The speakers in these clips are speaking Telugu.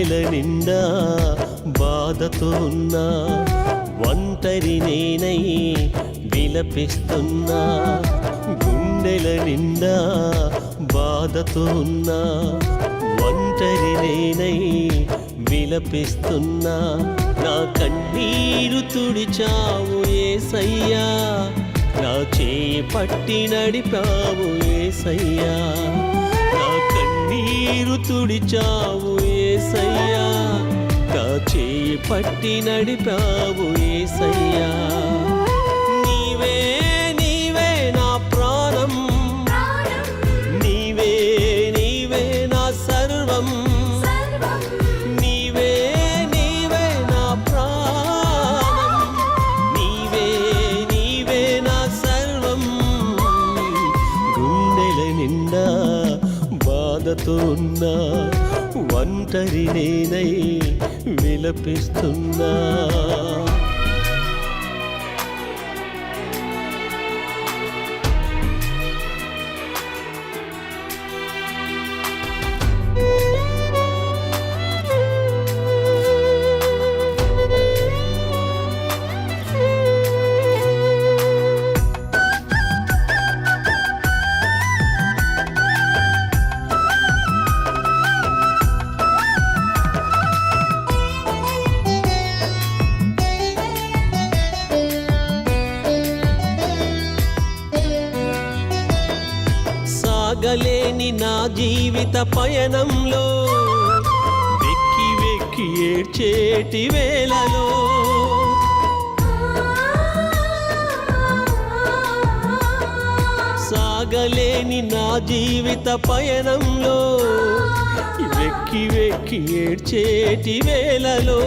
గుండెల నిండా బాధతో ఉన్నా ఒంటరి నేనై విలపిస్తున్నా గుండెల నిండా బాధతో ఉన్నా ఒంటరి నేనై విలపిస్తున్నా. నా కన్నీరు తుడిచావు ఏసయ్యా నా చేయి పట్టి నడిపావు ఏసయ్యా. నా కన్నీరు తుడిచావు ఏసయ్యా. నా పట్టి నడిపావు ఏసయ్యా. నీవే నీవే నా ప్రాణం. నీవే నీవే నా సర్వం. నీవే నీవే నా ప్రాణం. నీవే నీవే నా సర్వం. గుండెల నిండా బాధతో ఉన్నా ఒంటరి నేనై విలపిస్తున్నా. జీవిత పయనంలో వెక్కి వెక్కి ఏడ్చేటి వేళలో. సాగలేని నా జీవిత పయనంలో వెక్కి వెక్కి ఏడ్చేటి వేళలో.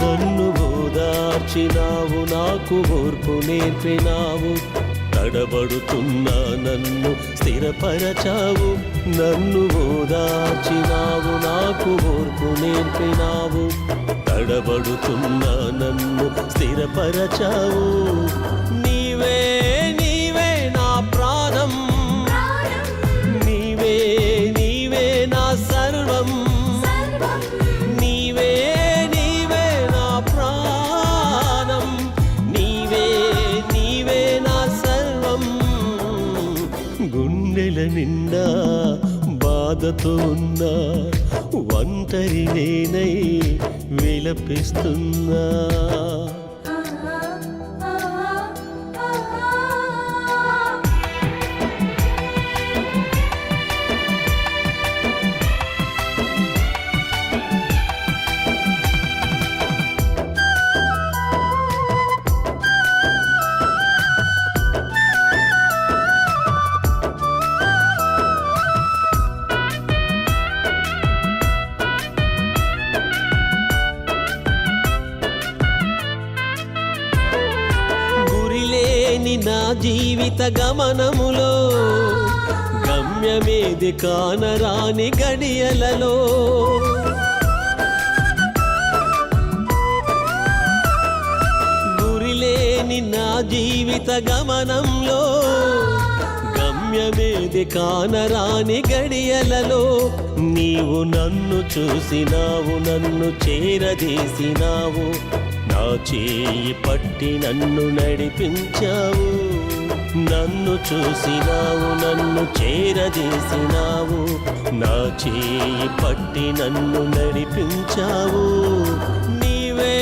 నన్ను ఓదార్చినావు నాకు ఓర్పు నేర్పినావు. తడబడుతున్నా నన్ను స్థిరపరచావు నన్ను ఓదార్చినావు నాకు ఓర్పు నేర్పినావు. తడబడుతున్నా నన్ను స్థిరపరచావు నీవే నీవే నిండా బాధతో ఉన్నా ఒంటరి నేనై విలపిస్తున్నా. జీవిత గమనములో గమ్యమేది కానరాని గడియలలో. గురిలేని నా జీవిత గమనంలో గమ్యమేది కానరాని గడియలలో. నీవు నన్ను చూసినావు నన్ను చేరదీసినావు నా చేయి పట్టి నన్ను నడిపించావు. నన్ను చూసినావు నన్ను చేరదీసినావు నా చేయి పట్టి నన్ను నడిపించావు. నీవే నీవే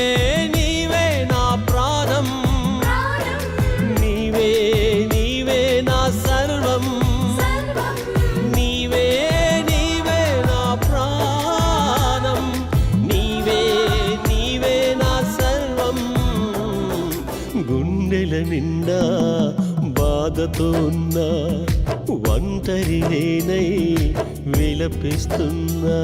బాధతో ఒంటరి నేనై విలపిస్తున్నా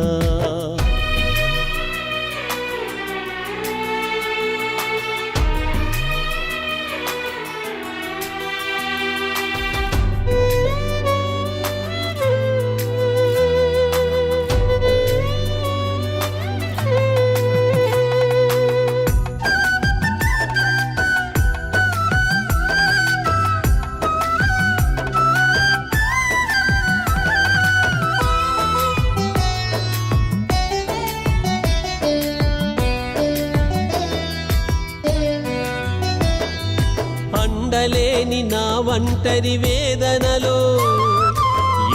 నా ఒంటరి వేదనలో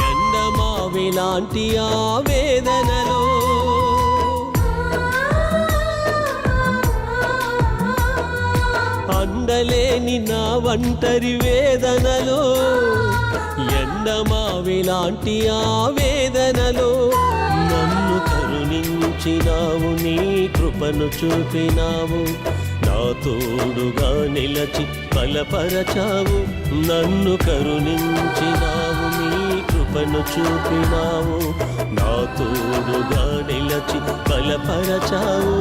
ఎండమావిలాంటి ఆ వేదనలో. అందలేని నా ఒంటరి వేదనలో ఎండమావిలాంటి ఆ వేదనలో. నన్ను కరుణించినావు నీ కృపను చూపినావు నా తోడుగా నిలచి బలపరచావు. నన్ను కరుణించినావు నీ కృపను చూపినావు. నా తోడుగా నిలచి బలపరచావు.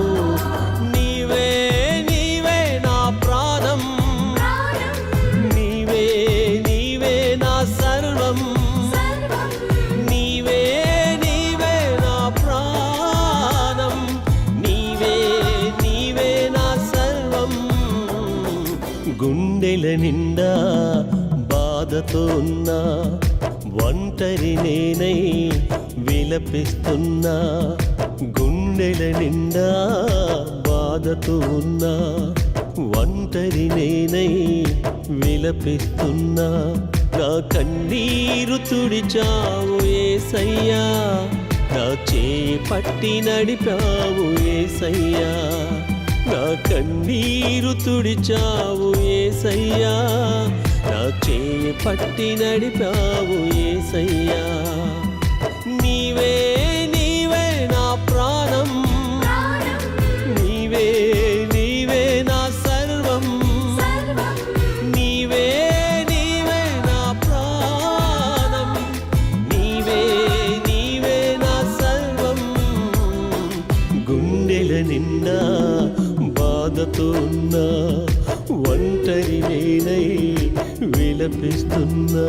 గుండెల నిండా బాధతో ఉన్నా ఒంటరి నేనై విలపిస్తున్నా గుండెల నిండా బాధతో ఉన్నా ఒంటరి నేనై విలపిస్తున్నా. నా కన్నీరు తుడిచావు ఏసయ్యా నా చేయి పట్టి నడిపావు ఏసయ్యా. కన్నీరు తుడిచావు ఏసయ్యా. నా చేయి పట్టి నడిపావు ఏసయ్యా. నీవే ఒంటరి నేనై విలపిస్తున్నా.